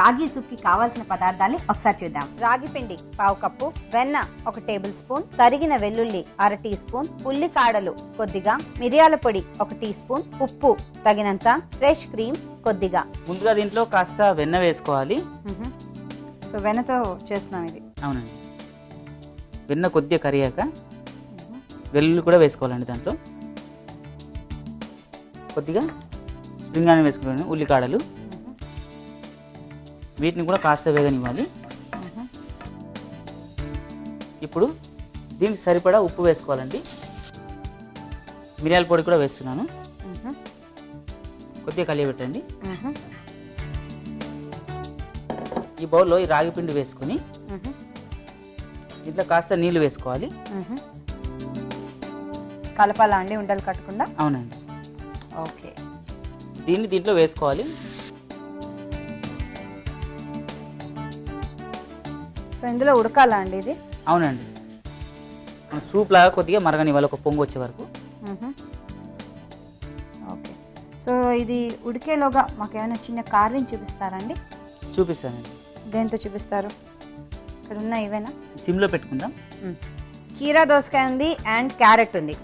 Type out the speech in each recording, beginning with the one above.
రాగి సూప్కి కావాల్సిన పదార్థాలని ఒకసారి చూద్దాం. రాగి పిండి పావు కప్పు వెన్న ఒక టేబుల్ స్పూన్ తరిగిన వెల్లుల్లి అర టీ స్పూన్ ఉల్లికాడలు కొద్దిగా మిరియాల పొడి ఒక టీ స్పూన్ ఉప్పు తగినంత ఫ్రెష్ క్రీమ్ కొద్దిగా. ముందుగా దీంట్లో కాస్త వెన్న వేసుకోవాలి. సో వెన్నతో చేస్తున్నాం ఇది. అవునండి. వెన్న కొద్దిగా కరిగాక వెల్లుల్లి కూడా వేసుకోవాలండి దాంట్లో. కొద్దిగా స్ప్రింగ్ ఆనియన్ వేసుకున్నాను ఉల్లికాడలు. వీటిని కూడా కాస్త వేగనివ్వాలి ఇప్పుడు దీనికి సరిపడా ఉప్పు వేసుకోవాలండి. మిరియాల పొడి కూడా వేస్తున్నాను. కొద్దిగా కలియబెట్టండి. ఈ బౌల్లో ఈ రాగి పిండి వేసుకుని దీంట్లో కాస్త నీళ్ళు వేసుకోవాలి. కలపాలా అండి? ఉండలు కట్టకుండా? అవునండి. ఓకే. దీన్ని దీంట్లో వేసుకోవాలి. సో ఇందులో ఉడకాలా అండి ఇది? అవునండి. సూప్ లాగా కొద్దిగా మరగనివ్వాలి ఒక పొంగు వచ్చే వరకు. ఓకే. సో ఇది ఉడికేలోగా మాకు ఏమైనా చిన్న కార్వింగ్ చూపిస్తారండి చూపిస్తానండి. దేంతో చూపిస్తారు? ఇక్కడ ఉన్న ఇవేనా? సిమ్లో పెట్టుకుందాం. కీరా దోసకాయ ఉంది అండ్ క్యారెట్ ఉంది.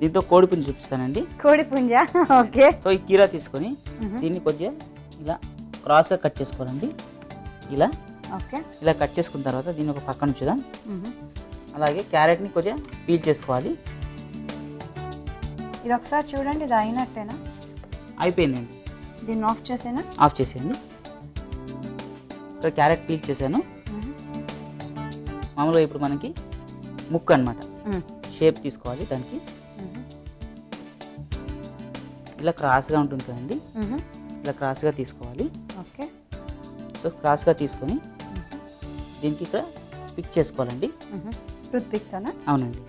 దీంతో కోడిపుంజి చూపిస్తానండి. కోడి పుంజ? ఓకే. సో ఈ కీరా తీసుకొని దీన్ని కొద్దిగా ఇలా క్రాస్గా కట్ చేసుకోవాలండి. ఇలా. ఇలా కట్ చేసుకున్న తర్వాత దీన్ని ఒక పక్కన ఉంచుదాం. అలాగే క్యారెట్ని కొద్దిగా పీల్ చేసుకోవాలి. ఇది ఒకసారి చూడండి ఇది అయినట్టేనా? అయిపోయిందండి. దీన్ని ఆఫ్ చేసేనా? ఆఫ్ చేసేయండి. ఇక్కడ క్యారెట్ పీల్ చేశాను. మామూలుగా ఇప్పుడు మనకి ముక్కు అనమాట షేప్ తీసుకోవాలి దానికి. ఇలా క్రాస్గా ఉంటుంది కదండి. ఇలా క్రాస్గా తీసుకోవాలి. ఓకే. సో క్రాస్గా తీసుకొని దీనికి ఇక్కడ పిక్ చేసుకోవాలండి. టూత్ పిక్తోనా అవునండి.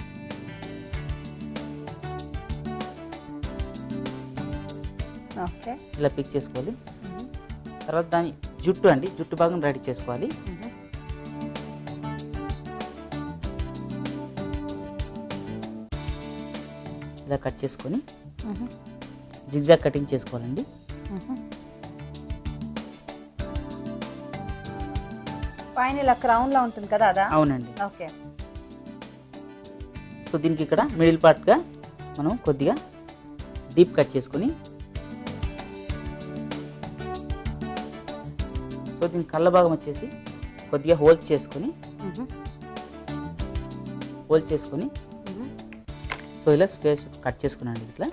ఓకే. ఇలా పిక్ చేసుకోవాలి. తర్వాత దాని జుట్టు అండి జుట్టు భాగం రెడీ చేసుకోవాలి. ఇలా కట్ చేసుకొని జిగ్జాగ్ కటింగ్ చేసుకోవాలండి. పైన ఇలా క్రౌన్ లా ఉంటుంది కదా అదా? అవునండి. ఓకే. సో దీనికి ఇక్కడ మిడిల్ పార్ట్గా మనం కొద్దిగా డీప్ కట్ చేసుకొని సో దీని కళ్ళ భాగం వచ్చేసి కొద్దిగా హోల్స్ చేసుకొని హోల్స్ చేసుకొని సో ఇలా స్పేస్ కట్ చేసుకున్నాండి ఇట్లా.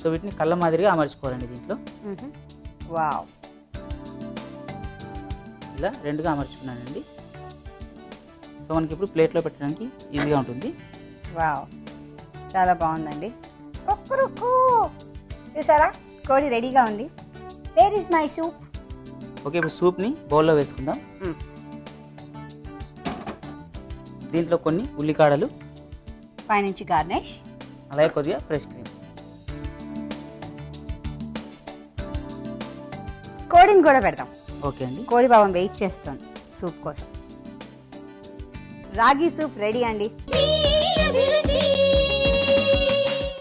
సో వీటిని కళ్ళ మాదిరిగా అమర్చుకోవాలండి దీంట్లో. వావ్. ఇలా రెండుగా అమర్చుకున్నానండి. సో మనకి ఇప్పుడు ప్లేట్లో పెట్టడానికి ఈజీగా ఉంటుంది. వావ్. చాలా బాగుందండి. కుక్కురుకు. చూసారా? కోడి రెడీగా ఉంది. Where is my soup okay ఇప్పుడు సూప్ని బౌల్లో వేసుకుందాం. దీంట్లో కొన్ని ఉల్లికాడలు. పైనుంచి గార్నిష్. అలాగే కొద్దిగా ఫ్రెష్ క్రీమ్. కోడిని కూడా పెడదాం. ఓకే అండి. కోడి పాపం వెయిట్ చేస్తుంది సూప్ కోసం. రాగి సూప్ రెడీ అండి.